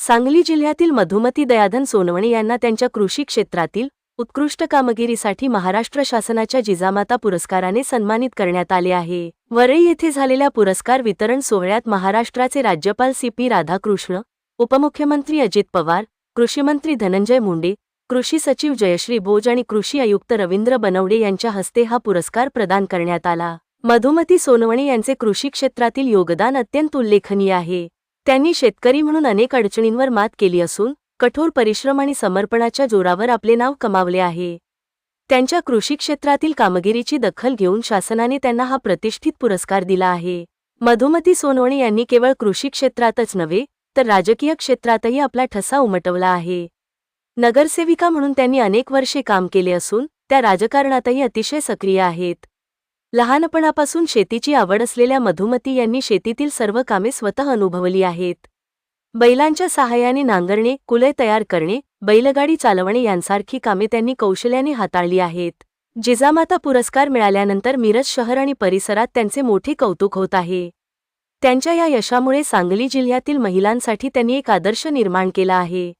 सांगली जिल्ह्यातील मधुमती दयाधन सोनवणे यांना त्यांच्या कृषी क्षेत्रातील उत्कृष्ट कामगिरीसाठी महाराष्ट्र शासनाच्या जिजामाता पुरस्काराने सन्मानित करण्यात आले आहे. वरई येथे झालेल्या पुरस्कार वितरण सोहळ्यात महाराष्ट्राचे राज्यपाल सी पी राधाकृष्ण उपमुख्यमंत्री अजित पवार कृषीमंत्री धनंजय मुंडे कृषी सचिव जयश्री बोज आणि कृषी आयुक्त रवींद्र बनवडे यांच्या हस्ते हा पुरस्कार प्रदान करण्यात आला. मधुमती सोनवणे यांचे कृषी क्षेत्रातील योगदान अत्यंत उल्लेखनीय आहे. त्यांनी शेतकरी म्हणून अनेक अडचणींवर मात केली असून कठोर परिश्रम आणि समर्पणाच्या जोरावर आपले नाव कमावले आहे. त्यांच्या कृषी क्षेत्रातील कामगिरीची दखल घेऊन शासनाने त्यांना हा प्रतिष्ठित पुरस्कार दिला आहे. मधुमती सोनवणे यांनी केवळ कृषी क्षेत्रातच नव्हे तर राजकीय क्षेत्रातही आपला ठसा उमटवला आहे. नगरसेविका म्हणून त्यांनी अनेक वर्षे काम केले असून त्या राजकारणातही अतिशय सक्रिय आहेत. लहानपणापासून शेतीची आवड असलेल्या मधुमती यांनी शेतीतील सर्व कामे स्वतः अनुभवली आहेत. बैलांच्या सहाय्याने नांगरणे कुले तयार करणे बैलगाडी चालवणे यांसारखी कामे त्यांनी कौशल्याने हाताळली आहेत. जिजामाता पुरस्कार मिळाल्यानंतर मिरज शहर आणि परिसरात त्यांचे मोठे कौतुक होत आहे. त्यांच्या या यशामुळे सांगली जिल्ह्यातील महिलांसाठी त्यांनी एक आदर्श निर्माण केला आहे.